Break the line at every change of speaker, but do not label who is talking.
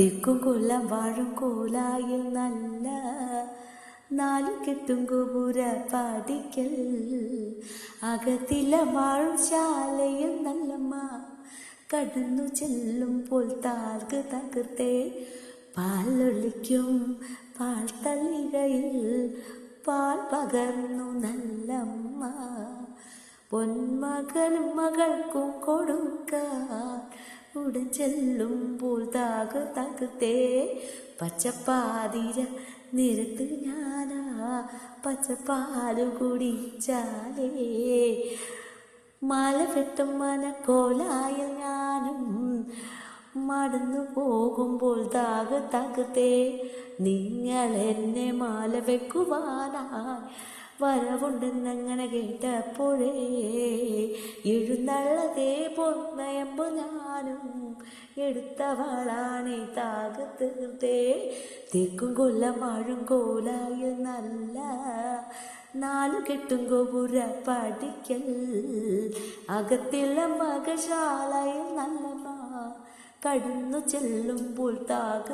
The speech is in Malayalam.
തെക്കും കൊല്ലം വാഴും കോലായും നല്ല നാലു കെട്ടും ഗോപുര പാടിക്കൽ അകത്തില വാഴും ശാലയിൽ നല്ലമ്മ കടന്നു പോൽ താൽക്ക് തകർത്തെ. പാലൊളിക്കും പാൽ തള്ളികയിൽ പാൽ പകർന്നു നല്ലമ്മ. പൊന്മകൻ മകൾക്കും കൊടുക്കാൻ ഉടൻ ചെല്ലുമ്പോൾ താക തകത്തേ പച്ചപ്പാതിര നിരത്ത് ഞാനാ പച്ചപ്പാൽ കുടിച്ചാലേ. മന മനക്കോലായ ഞാനും മടന്നു പോകുമ്പോൾ താക തകത്തേ നിങ്ങൾ എന്നെ മാല വെക്കുവാനായി വരവുണ്ടെന്നങ്ങനെ കേട്ടപ്പോഴേ എഴുന്നള്ളതേ പൊന്നയമ്പു ഞാനും എടുത്തവളാണേ താകത്ത് തീർത്തേ തെക്കും കൊല്ലമാഴും കോലായ നല്ല നാലു കെട്ടും ഗോപുര പഠിക്കൽ അകത്തില മകശാലയിൽ നല്ല കടന്നു ചെല്ലുമ്പോൾ താക